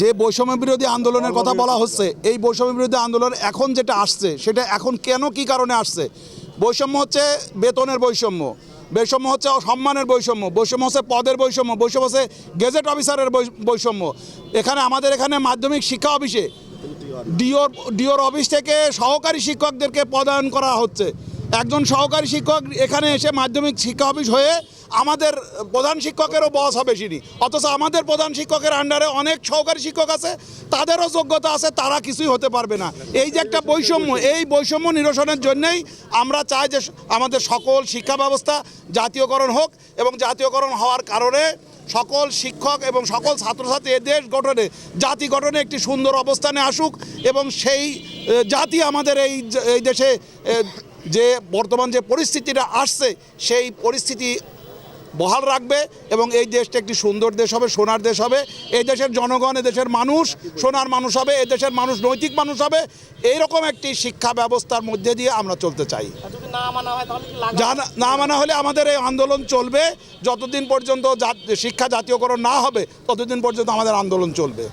যে বৈষম্য বিরোধী আন্দোলনের কথা বলা হচ্ছে, এই বৈষম্য বিরোধী আন্দোলন এখন যেটা আসছে, সেটা এখন কেন কি কারণে আসছে? বৈষম্য হচ্ছে বেতনের বৈষম্য বৈষম্য হচ্ছে সম্মানের বৈষম্য বৈষম্য হচ্ছে পদের বৈষম্য বৈষম্য হচ্ছে গেজেট অফিসারের বৈষম্য। এখানে আমাদের এখানে মাধ্যমিক শিক্ষা অফিসে ডিওর ডিওর অফিস থেকে সহকারী শিক্ষকদেরকে পদায়ন করা হচ্ছে। একজন সহকারী শিক্ষক এখানে এসে মাধ্যমিক শিক্ষা অফিস হয়ে আমাদের প্রধান শিক্ষকেরও বস হবে তিনি অথচ আমাদের প্রধান শিক্ষকের আন্ডারে অনেক সহকারী শিক্ষক আছে, তাদেরও যোগ্যতা আছে, তারা কিছুই হতে পারবে না। এই যে একটা বৈষম্য, এই বৈষম্য নিরসনের জন্যেই আমরা চাই যে আমাদের সকল শিক্ষা ব্যবস্থা জাতীয়করণ হোক এবং জাতীয়করণ হওয়ার কারণে সকল শিক্ষক এবং সকল ছাত্রছাত্রী এ দেশ গঠনে, জাতি গঠনে একটি সুন্দর অবস্থানে আসুক এবং সেই জাতি আমাদের এই এই দেশে যে বর্তমান যে পরিস্থিতিটা আসছে, সেই পরিস্থিতি বহাল রাখবে এবং এই দেশটা একটি সুন্দর দেশ হবে সোনার দেশ হবে। এই দেশের জনগণ দেশের মানুষ সোনার মানুষ হবে এই দেশের মানুষ নৈতিক মানুষ হবে। এইরকম একটি শিক্ষা ব্যবস্থার মধ্যে দিয়ে আমরা চলতে চাই। না মানা হলে আমাদের এই আন্দোলন চলবে। যতদিন পর্যন্ত শিক্ষা জাতীয়করণ না হবে ততদিন পর্যন্ত আমাদের আন্দোলন চলবে।